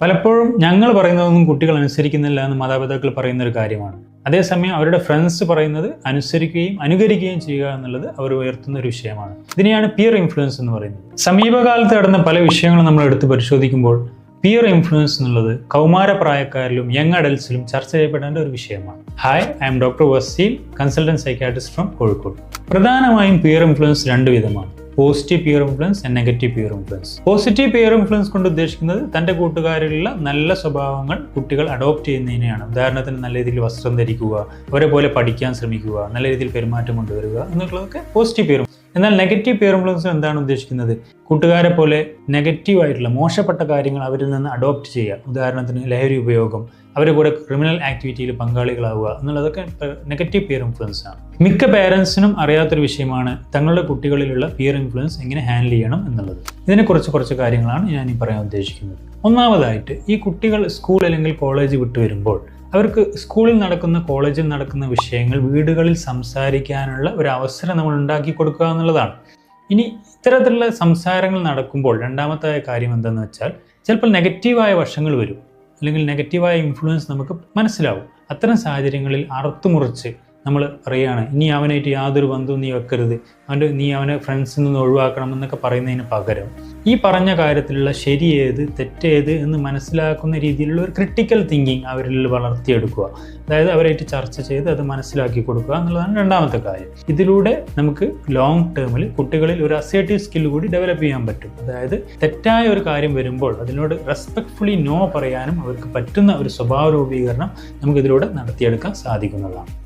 പലപ്പോഴും ഞങ്ങൾ പറയുന്നതൊന്നും കുട്ടികൾ അനുസരിക്കുന്നില്ല എന്ന് മാതാപിതാക്കൾ പറയുന്ന ഒരു കാര്യമാണ്. അതേസമയം അവരുടെ ഫ്രണ്ട്സ് പറയുന്നത് അനുസരിക്കുകയും അനുകരിക്കുകയും ചെയ്യുക എന്നുള്ളത് അവർ ഉയർത്തുന്ന ഒരു വിഷയമാണ്. ഇതിനെയാണ് പിയർ ഇൻഫ്ലുവൻസ് എന്ന് പറയുന്നത്. സമീപകാലത്ത് നടന്ന പല വിഷയങ്ങളും നമ്മൾ എടുത്ത് പരിശോധിക്കുമ്പോൾ പിയർ ഇൻഫ്ലുവൻസ് എന്നുള്ളത് കൗമാര പ്രായക്കാരിലും യങ് അഡൽസിലും ചർച്ച ചെയ്യപ്പെടേണ്ട ഒരു വിഷയമാണ്. Hi I'm doctor Vaseel consultant psychiatrist from Kozhikode. പ്രധാനമായും പിയർ ഇൻഫ്ലുവൻസ് രണ്ട് വിധമാണ്. Positive peer influence and negative peer influence positive peer influence കൊണ്ട് ഉദ്ദേശിക്കുന്നത് തന്റെ കൂട്ടുകാരിലുള്ള നല്ല സ്വഭാവങ്ങൾ കുട്ടികൾ അഡോപ്റ്റ് ചെയ്യുന്നതിനെയാണ്. ഉദാഹരണത്തിന് നല്ല രീതിയിൽ വസ്ത്രം ധരിക്കുക ഒരേപോലെ പോലെ പഠിക്കാൻ ശ്രമിക്കുക നല്ല രീതിയിൽ പെരുമാറ്റം കൊണ്ടുവരിക എന്നുള്ളതൊക്കെ പോസിറ്റീവ് പിയർ എന്നാൽ നെഗറ്റീവ് പിയർ ഇൻഫ്ലുവൻസ് എന്താണ് ഉദ്ദേശിക്കുന്നത്? കൂട്ടുകാരെ പോലെ നെഗറ്റീവായിട്ടുള്ള മോശപ്പെട്ട കാര്യങ്ങൾ അവരിൽ നിന്ന് അഡോപ്റ്റ് ചെയ്യുക. ഉദാഹരണത്തിന് ലഹരി ഉപയോഗം അവരുടെ കൂടെ ക്രിമിനൽ ആക്ടിവിറ്റിയിൽ പങ്കാളികളാവുക എന്നുള്ളതൊക്കെ നെഗറ്റീവ് പിയർ ഇൻഫ്ലുവൻസ് ആണ്. മിക്ക പേരൻസിനും അറിയാത്തൊരു വിഷയമാണ് തങ്ങളുടെ കുട്ടികളിലുള്ള പിയർ ഇൻഫ്ലുവൻസ് എങ്ങനെ ഹാൻഡിൽ ചെയ്യണം എന്നുള്ളത്. ഇതിനെക്കുറിച്ച് കുറച്ച് കാര്യങ്ങളാണ് ഞാൻ ഈ പറയാൻ ഉദ്ദേശിക്കുന്നത്. ഒന്നാമതായിട്ട് ഈ കുട്ടികൾ സ്കൂൾ അല്ലെങ്കിൽ കോളേജ് വിട്ടു വരുമ്പോൾ അവർക്ക് സ്കൂളിൽ നടക്കുന്ന കോളേജിൽ നടക്കുന്ന വിഷയങ്ങൾ വീടുകളിൽ സംസാരിക്കാനുള്ള ഒരു അവസരം നമ്മൾ ഉണ്ടാക്കി കൊടുക്കുക എന്നുള്ളതാണ്. ഇനി ഇത്തരത്തിലുള്ള സംസാരങ്ങൾ നടക്കുമ്പോൾ രണ്ടാമത്തെ കാര്യം എന്തെന്ന് വെച്ചാൽ ചിലപ്പോൾ നെഗറ്റീവായ വശങ്ങൾ വരും. അല്ലെങ്കിൽ നെഗറ്റീവായ ഇൻഫ്ലുവൻസ് നമുക്ക് മനസ്സിലാവും. അത്തരം സാഹചര്യങ്ങളിൽ അറുത്തുമുറിച്ച് നമ്മൾ പറയുകയാണ് ഇനി അവനായിട്ട് യാതൊരു ബന്ധവും നീ വെക്കരുത്. അവന്റെ നീ അവനെ ഫ്രണ്ട്സിൽ നിന്ന് ഒഴിവാക്കണം എന്നൊക്കെ പറയുന്നതിന് പകരം ഈ പറഞ്ഞ കാര്യത്തിലുള്ള ശരി തെറ്റേത് എന്ന് മനസ്സിലാക്കുന്ന രീതിയിലുള്ള ഒരു ക്രിട്ടിക്കൽ തിങ്കിങ് അവരിൽ വളർത്തിയെടുക്കുക. അതായത് അവരായിട്ട് ചർച്ച ചെയ്ത് അത് മനസ്സിലാക്കി കൊടുക്കുക എന്നുള്ളതാണ് രണ്ടാമത്തെ കാര്യം. ഇതിലൂടെ നമുക്ക് ലോങ് ടേമിൽ കുട്ടികളിൽ ഒരു അസേർട്ടീവ് സ്കിൽ കൂടി ഡെവലപ്പ് ചെയ്യാൻ പറ്റും. അതായത് തെറ്റായ ഒരു കാര്യം വരുമ്പോൾ അതിനോട് റെസ്പെക്ട്ഫുള്ളി നോ പറയാനും അവർക്ക് പറ്റുന്ന ഒരു സ്വഭാവ രൂപീകരണം നമുക്കിതിലൂടെ നടത്തിയെടുക്കാൻ സാധിക്കുന്നതാണ്.